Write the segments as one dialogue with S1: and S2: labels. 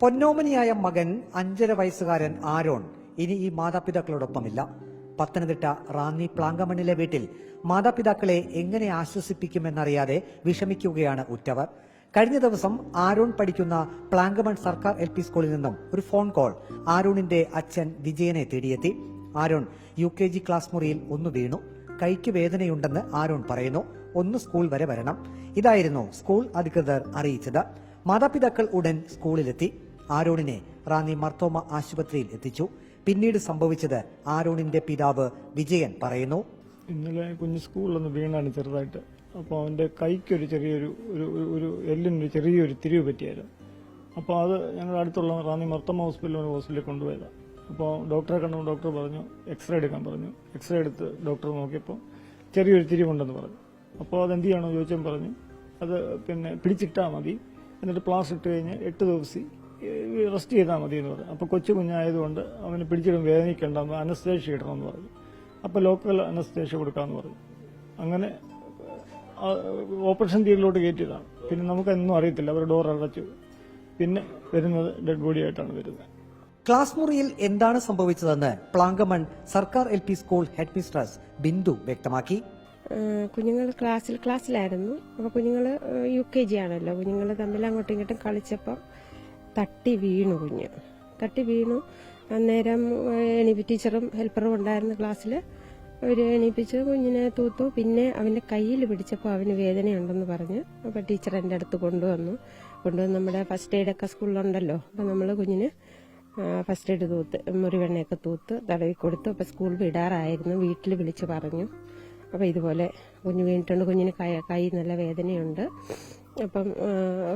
S1: പൊന്നോമനിയായ മകൻ അഞ്ചര വയസ്സുകാരൻ ആരോൺ ഇനി ഈ മാതാപിതാക്കളോടൊപ്പമില്ല. പത്തനംതിട്ട റാന്നി പ്ലാങ്കമണ്ണിലെ വീട്ടിൽ മാതാപിതാക്കളെ എങ്ങനെ ആശ്വസിപ്പിക്കുമെന്നറിയാതെ വിഷമിക്കുകയാണ് ഉറ്റവർ. കഴിഞ്ഞ ദിവസം ആരോൺ പഠിക്കുന്ന പ്ലാങ്കമൺ സർക്കാർ എൽ പി സ്കൂളിൽ നിന്നും ഒരു ഫോൺ കോൾ ആരോണിന്റെ അച്ഛൻ വിജയനെ തേടിയെത്തി. Aaron U K G class മുറിയിൽ ഒന്ന് വീണു. കൈക്ക് വേദനയുണ്ടെന്ന് ആരോൺ പറയുന്നു. ഒന്ന് സ്കൂൾ വരെ വരണം. ഇതായിരുന്നു സ്കൂൾ അധികൃതർ അറിയിച്ചത്. മാതാപിതാക്കൾ ഉടൻ സ്കൂളിലെത്തി. ആരോണിനെ റാന്നി മർത്തോമ ആശുപത്രിയിൽ എത്തിച്ചു. പിന്നീട് സംഭവിച്ചത് ആരോണിന്റെ പിതാവ് വിജയൻ പറയുന്നു.
S2: ഇന്നലെ കുഞ്ഞ് സ്കൂളിലൊന്ന് വീണാണ് ചെറുതായിട്ട്. അപ്പോൾ അവന്റെ കൈക്കൊരു ചെറിയൊരു ഒരു ഒരു- എല്ലിനൊരു ചെറിയൊരു തിരിവ് പറ്റിയായിരുന്നു. അപ്പോൾ അത് ഞങ്ങളുടെ അടുത്തുള്ള റാന്നി മർത്തമ്മ ഹോസ്പിറ്റലിൽ ഹോസ്പിറ്റലിൽ കൊണ്ടുപോയതാണ് അപ്പോൾ ഡോക്ടറെ കണ്ടപ്പോൾ ഡോക്ടർ പറഞ്ഞു എക്സ്റേ എടുക്കാൻ പറഞ്ഞു. എക്സ്റേ എടുത്ത് ഡോക്ടർ നോക്കിയപ്പോൾ ചെറിയൊരു തിരിവുണ്ടെന്ന് പറഞ്ഞു. അപ്പോൾ അത് എന്ത് ചെയ്യണമെന്ന് ചോദിച്ചാൽ പറഞ്ഞു അത് പിന്നെ പിടിച്ചിട്ടാൽ മതി. എന്നിട്ട് പ്ലാസ് ഇട്ട് കഴിഞ്ഞ് എട്ട് ദിവസം റെസ്റ്റ് ചെയ്താൽ മതി എന്ന് പറഞ്ഞു. അപ്പോൾ കൊച്ചു കുഞ്ഞായതുകൊണ്ട് അവന് പിടിച്ചിടും വേദനിക്കേണ്ടെന്ന് അനസ്തേഷ്യ ഇടണമെന്ന് പറഞ്ഞു. അപ്പോൾ ലോക്കൽ അനസ്തേഷ്യ കൊടുക്കാമെന്ന് പറഞ്ഞു. അങ്ങനെ ഓപ്പറേഷൻ തിയേറ്ററിലോട്ട് കയറ്റിയതാണ്. പിന്നെ നമുക്കൊന്നും അറിയത്തില്ല അവർ ഡോർ അടച്ചു. പിന്നെ വരുന്നത് ഡെഡ് ബോഡി ആയിട്ടാണ് വരുന്നത്.
S1: ക്ലാസ് മുറിയിൽ എന്താണ് സംഭവിച്ചതെന്ന് പ്ലാങ്കമൺ സർക്കാർ L P school head mistress Bindu വ്യക്തമാക്കി.
S3: കുഞ്ഞുങ്ങൾ ക്ലാസ്സിൽ ക്ലാസ്സിലായിരുന്നു. അപ്പോൾ കുഞ്ഞുങ്ങൾ യു കെ ജി ആണല്ലോ. കുഞ്ഞുങ്ങൾ തമ്മിൽ അങ്ങോട്ടും ഇങ്ങോട്ടും കളിച്ചപ്പം തട്ടി വീണു കുഞ്ഞ്. തട്ടി വീണു. അന്നേരം എണീപ്പ് ടീച്ചറും ഹെൽപ്പറും ഉണ്ടായിരുന്ന ക്ലാസ്സിൽ അവർ എണീപ്പിച്ച് കുഞ്ഞിനെ തൂത്തു. പിന്നെ അവന്റെ കയ്യിൽ പിടിച്ചപ്പോൾ അവന് വേദനയുണ്ടെന്ന് പറഞ്ഞ് അപ്പോൾ ടീച്ചർ എന്റെ അടുത്ത് കൊണ്ടുവന്നു. കൊണ്ടുവന്ന് നമ്മുടെ ഫസ്റ്റ് എയ്ഡൊക്കെ സ്കൂളിലുണ്ടല്ലോ. അപ്പോൾ നമ്മൾ കുഞ്ഞിന് ഫസ്റ്റ് എയ്ഡ് തൂത്ത് മുറിവെണ്ണയൊക്കെ തൂത്ത് തടവി കൊടുത്തു. അപ്പോൾ സ്കൂൾ വിടാറായിരുന്നു. വീട്ടിൽ വിളിച്ച് പറഞ്ഞു. അപ്പോൾ ഇതുപോലെ കുഞ്ഞ് വീണിട്ടുണ്ട്. കുഞ്ഞിന് കൈ കൈ നല്ല വേദനയുണ്ട്. അപ്പം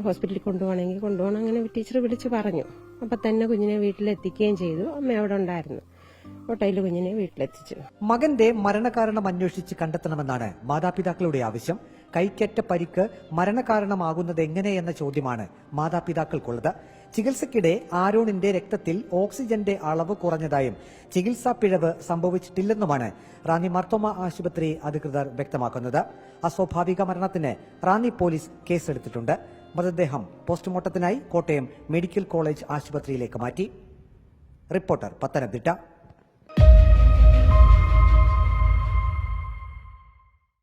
S3: ഹോസ്പിറ്റലിൽ കൊണ്ടുപോകണമെങ്കിൽ കൊണ്ടുപോകണം. അങ്ങനെ ടീച്ചർ വിളിച്ച് പറഞ്ഞു. അപ്പം തന്നെ കുഞ്ഞിനെ വീട്ടിലെത്തിക്കുകയും ചെയ്തു. അമ്മ അവിടെ ഉണ്ടായിരുന്നു. ഓട്ടോയിൽ കുഞ്ഞിനെ വീട്ടിലെത്തിച്ചു.
S1: മകന്റെ മരണകാരണം അന്വേഷിച്ച് കണ്ടെത്തണമെന്നാണ് മാതാപിതാക്കളുടെ ആവശ്യം. കൈക്കറ്റ പരിക്ക് മരണകാരണമാകുന്നത് എങ്ങനെയെന്ന ചോദ്യമാണ് മാതാപിതാക്കൾക്കുള്ളത്. ചികിത്സയ്ക്കിടെ ആരോണിന്റെ രക്തത്തിൽ ഓക്സിജന്റെ അളവ് കുറഞ്ഞതായും ചികിത്സാ പിഴവ് സംഭവിച്ചിട്ടില്ലെന്നുമാണ് റാന്നി മർത്തോമ ആശുപത്രി അധികൃതർ വ്യക്തമാക്കുന്നത്. അസ്വാഭാവിക മരണത്തിന് റാന്നി പോലീസ് കേസെടുത്തിട്ടുണ്ട്. മൃതദേഹം പോസ്റ്റ്മോർട്ടത്തിനായി കോട്ടയം മെഡിക്കൽ കോളേജ് ആശുപത്രിയിലേക്ക് മാറ്റി. റിപ്പോർട്ടർ പത്തനംതിട്ട.